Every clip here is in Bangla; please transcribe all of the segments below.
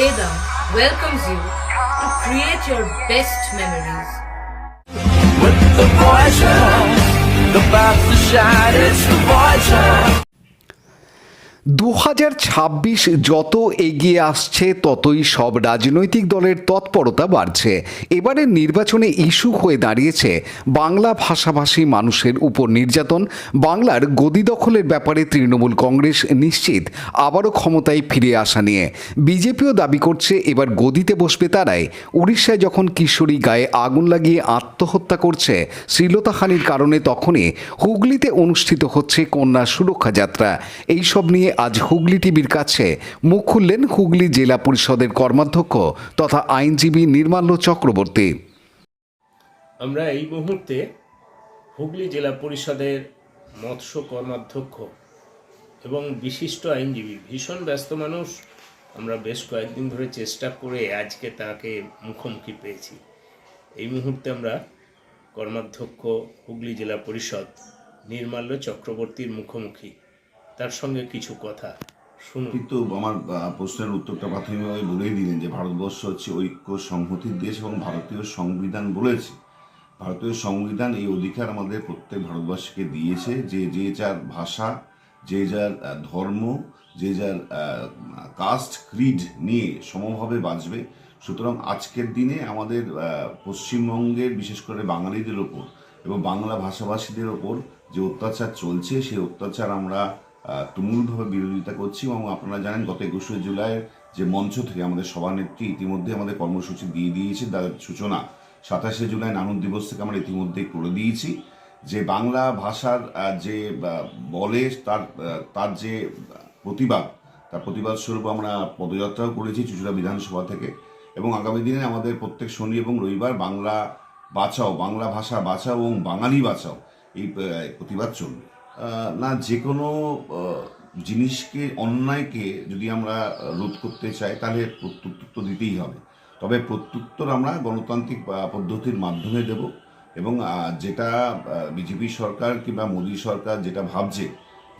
Veda welcomes you to create your best memories. with the. The path to shine, it's the. দু হাজার ছাব্বিশ যত এগিয়ে আসছে, ততই সব রাজনৈতিক দলের তৎপরতা বাড়ছে। এবারের নির্বাচনে ইস্যু হয়ে দাঁড়িয়েছে বাংলা ভাষাভাষী মানুষের উপর নির্যাতন। বাংলার গদি দখলের ব্যাপারে তৃণমূল কংগ্রেস নিশ্চিত, আবারও ক্ষমতায় ফিরে আসা নিয়ে। বিজেপিও দাবি করছে, এবার গদিতে বসবে তারাই। উড়িষ্যায় যখন কিশোরী গায়ে আগুন লাগিয়ে আত্মহত্যা করছে শ্রীলতাহানির কারণে, তখনই হুগলিতে অনুষ্ঠিত হচ্ছে কন্যা সুরক্ষা যাত্রা। এইসব নিয়ে আজ হুগলি টিভির কাছে মুখ খুললেন হুগলি জেলা পরিষদের কর্মাধ্যক্ষ তথা আইনজীবী নির্মাল্য চক্রবর্তী। আমরা এই মুহূর্তে হুগলি জেলা পরিষদের মৎস্য কর্মাধ্যক্ষ এবং বিশিষ্ট আইনজীবী, ভীষণ ব্যস্ত মানুষ, আমরা বেশ কয়েকদিন ধরে চেষ্টা করে আজকে তাকে মুখোমুখি পেয়েছি। এই মুহূর্তে আমরা কর্মাধ্যক্ষ হুগলি জেলা পরিষদ নির্মাল্য চক্রবর্তীর মুখোমুখি। তার সঙ্গে কিছু কথা। শুনুন। কিন্তু আমার প্রশ্নের উত্তরটা প্রাথমিকভাবে বলেই দিলেন যে ভারতবর্ষ হচ্ছে ঐক্য সংহতির দেশ এবং ভারতীয় সংবিধান বলেছে। ভারতীয় সংবিধান এই অধিকার আমাদের প্রত্যেক ভারতবর্ষকে দিয়েছে। যে যে যার ভাষা, যে যার ধর্ম, যে যার কাস্ট, ক্রিড নিয়ে সমভাবে বাঁচবে। সুতরাং আজকের দিনে আমাদের পশ্চিমবঙ্গের, বিশেষ করে বাঙালিদের ওপর এবং বাংলা ভাষাভাষীদের ওপর যে অত্যাচার চলছে, সেই অত্যাচার আমরা তুমুলভাবে বিরোধিতা করছি এবং আপনারা জানেন গত একুশে জুলাইয়ের যে মঞ্চ থেকে আমাদের সভানেত্রী ইতিমধ্যে আমাদের কর্মসূচি দিয়ে দিয়েছে তার সূচনা। সাতাশে জুলাই নানুর দিবস থেকে আমরা ইতিমধ্যে করে দিয়েছি। যে বাংলা ভাষার যে বলে তার তার যে প্রতিবাদ, তার প্রতিবাদ স্বরূপ আমরা পদযাত্রাও করেছি চুচুড়া বিধানসভা থেকে। এবং আগামী দিনে আমাদের প্রত্যেক শনি এবং রবিবার বাংলা বাঁচাও, বাংলা ভাষা বাঁচাও এবং বাঙালি বাঁচাও, এই প্রতিবাদ চলবে। না যে কোনো জিনিসকে, অন্যায়কে যদি আমরা রোধ করতে চাই, তাহলে প্রত্যুত্তর তো দিতেই হবে। তবে প্রত্যুত্তর আমরা গণতান্ত্রিক পদ্ধতির মাধ্যমে দেব এবং যেটা বিজেপি সরকার কিংবা মোদী সরকার যেটা ভাবছে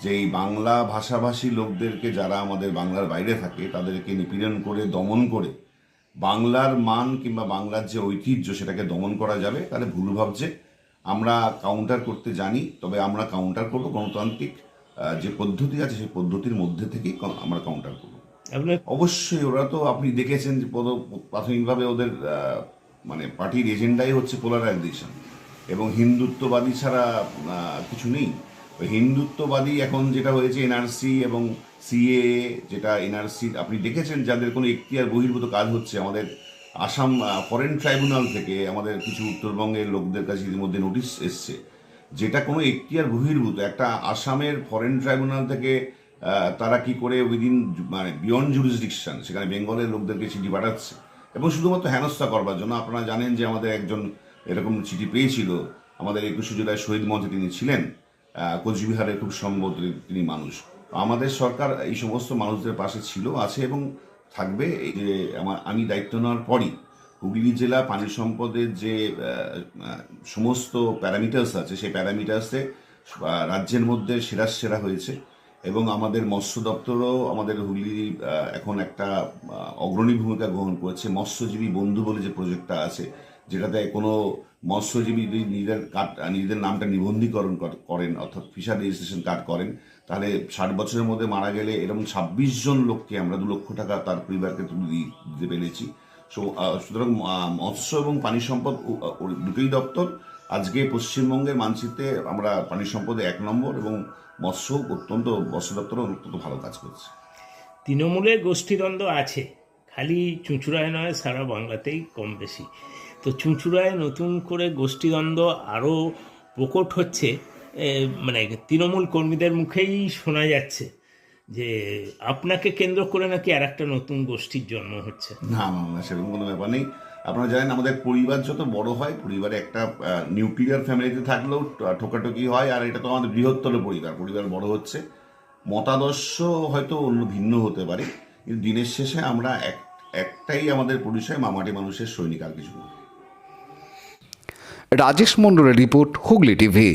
যে এই বাংলা ভাষাভাষী লোকদেরকে যারা আমাদের বাংলার বাইরে থাকে, তাদেরকে নিপীড়ন করে, দমন করে, বাংলার মান কিংবা বাংলার যে ঐতিহ্য সেটাকে দমন করা যাবে, তাহলে ভুল ভাবছে আমরা কাউন্টার করতে জানি তবে আমরা কাউন্টার করব গণতান্ত্রিক যে পদ্ধতি আছে সেই পদ্ধতির মধ্যে থেকেই আমরা কাউন্টার করব। অবশ্যই ওরা তো আপনি দেখেছেন যে প্রাথমিকভাবে ওদের মানে পার্টির এজেন্ডাই হচ্ছে পোলারাইজেশন এবং হিন্দুত্ববাদী ছাড়া কিছু নেই। হিন্দুত্ববাদী এখন যেটা হয়েছে এনআরসি এবং সিএ যেটা এনআরসি আপনি দেখেছেন যাদের কোনো এখতিয়ার বহির্ভূত কাজ হচ্ছে আমাদের আসাম ফরেন ট্রাইব্যুনাল থেকে আমাদের কিছু উত্তরবঙ্গের লোকদের কাছে ইতিমধ্যে নোটিশ এসছে, যেটা কোনো এখতিয়ার বহির্ভূত, একটা আসামের ফরেন ট্রাইব্যুনাল থেকে তারা কি করে উইদিন মানে বিয়ন্ড জুরিসডিকশন সেখানে বেঙ্গলের লোকদেরকে চিঠি পাঠাচ্ছে এবং শুধুমাত্র হেনস্থা করবার জন্য। আপনারা জানেন যে আমাদের একজন এরকম চিঠি পেয়েছিল, আমাদের একুশে জুলাই শহীদ মঞ্চে তিনি ছিলেন কোচবিহারের খুব সম্ভব তিনি মানুষ। আমাদের সরকার এই সমস্ত মানুষদের পাশে ছিল, আছে এবং থাকবে, এই যে আমার, আমি দায়িত্ব নেওয়ার পরই হুগলি জেলা পানি সম্পদের যে সমস্ত প্যারামিটার্স আছে, সেই প্যারামিটার্সে রাজ্যের মধ্যে সেরা সেরা হয়েছে এবং আমাদের মৎস্য দপ্তরও আমাদের হুগলি এখন একটা অগ্রণী ভূমিকা গ্রহণ করেছে। মৎস্যজীবী বন্ধু বলে যে প্রজেক্টটা আছে যেটাতে কোনো মৎস্যজীবী যদি নিজেদের কার্ড নিজেদের নামটা নিবন্ধীকরণ করেন, অর্থাৎ ফিশার রেজিস্ট্রেশন কার্ড করেন, তাহলে ষাট বছরের মধ্যে মারা গেলে এরকম ছাব্বিশ জন লোককে আমরা দু লক্ষ টাকা তার পরিবারকে তুলে দিতে পেরেছি। সো সুতরাং মৎস্য এবং পানি সম্পদ দুটোই দপ্তর। আজকে পশ্চিমবঙ্গের মানচিত্রে আমরা পানি সম্পদে এক নম্বর এবং মৎস্য অত্যন্ত মৎস্য দপ্তর অত্যন্ত ভালো কাজ করছে। তৃণমূলের গোষ্ঠীদ্বন্দ্ব আছে, খালি চুঁচুড়ায় নয়, সারা বাংলাতেই কম বেশি। তো চুঁচুড়ায় নতুন করে গোষ্ঠীদ্বন্দ্ব আরও প্রকট হচ্ছে মানে তৃণমূল কর্মীদের মুখেই শোনা যাচ্ছে যে আপনাকে কেন্দ্র করে নাকি আর একটা নতুন গোষ্ঠীর জন্ম হচ্ছে। না না সেরকম কোনো ব্যাপার নেই। আপনারা জানেন আমাদের পরিবার যত বড় হয়, পরিবারে একটা নিউক্লিয়ার ফ্যামিলিতে থাকলেও ঠোকাঠুকি হয়, আর এটা তো আমাদের বৃহত্তর পরিবার পরিবার বড় হচ্ছে। মতাদর্শ হয়তো অন্য ভিন্ন হতে পারে, কিন্তু দিনের শেষে আমরা এক, একটাই আমাদের পরিচয়, মামাটি মানুষের সৈনিক আর কিছু না। রাজেশ মণ্ডলের রিপোর্ট হুগলি টিভি।